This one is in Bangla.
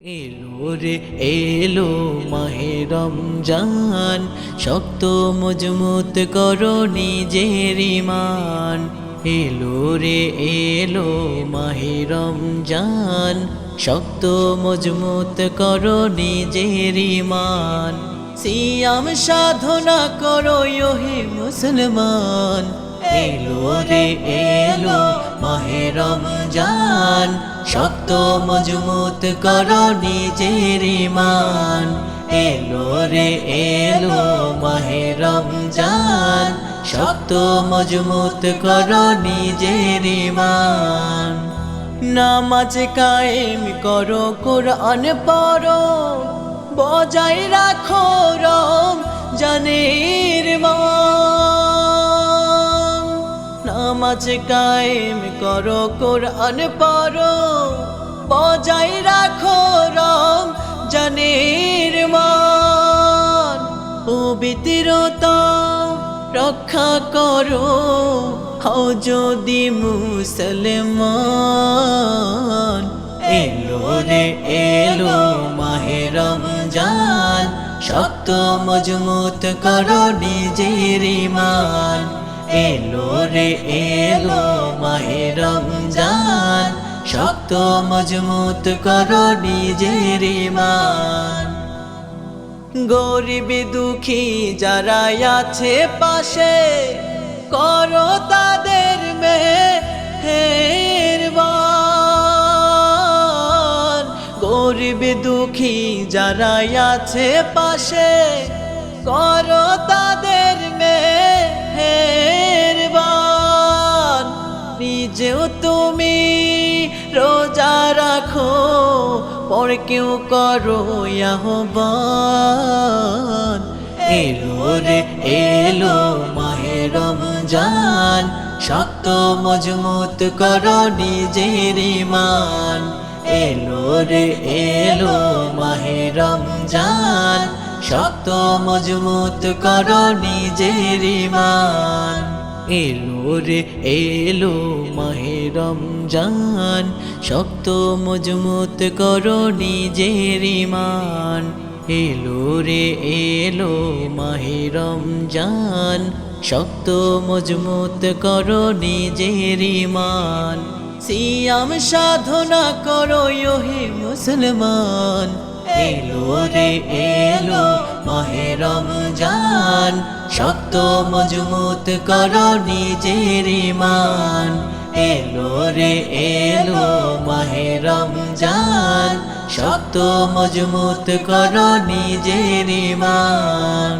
এলো রে, এলো মাহে রমজান। শক্ত মজমুত করো নিজের ইমান এলো রে, এলো মাহে রমজান। শক্ত মজমুত করো নিজের ইমান সিয়াম সাধনা করো হে মুসলমান। এলো রে, এলো মাহে রমজান। শক্ত মজবুত করো নিজের ইমান এলো রে, এলো মাহে রমজান শক্ত মজবুত করো নিজের ইমান নামাজ কায়েম করো, কোরআন পড়ো। বজায় রাখো রম জানের নামাজ কায়েম করো, কোরআন পড়ো। বজায় রাখো রম জানের মান। পবিত্রতা রক্ষা করো। হও যদি মুসলমান। এলো রে, এলো মাহে রমজান। শক্ত মজমুত করো নিজের ইমান এলো রে, এলো মাহে রমজান। শক্ত মজবুত করো নিজের ইমান গরিব দুঃখী যারা আছে পাশে, করো তাদের মেহেরবান। গরিব দুঃখী যারা আছে পাশে, করো তাদের রোজা রাখো, পর কেউ করো আহ্বান। এলো রে এলো মাহে রমজান, শক্ত মজবুত করো নিজের ইমান এলো রে এলো মাহে রমজান, শক্ত মজবুত করো নিজের ইমান এলো রে, এলো মাহে রমজান। শক্ত মজমুত করো নিজের ইমান এলো রে, এলো মাহে রমজান। শক্ত মজমুত করো নিজের ইমান সিয়াম সাধনা করো হে মুসলমান। এলো রে, এলো মাহে রমজান। শক্ত মজবুত করো নিজের ইমান এলো রে, এলো মাহে রমজান। শক্ত মজবুত করো নিজের ইমান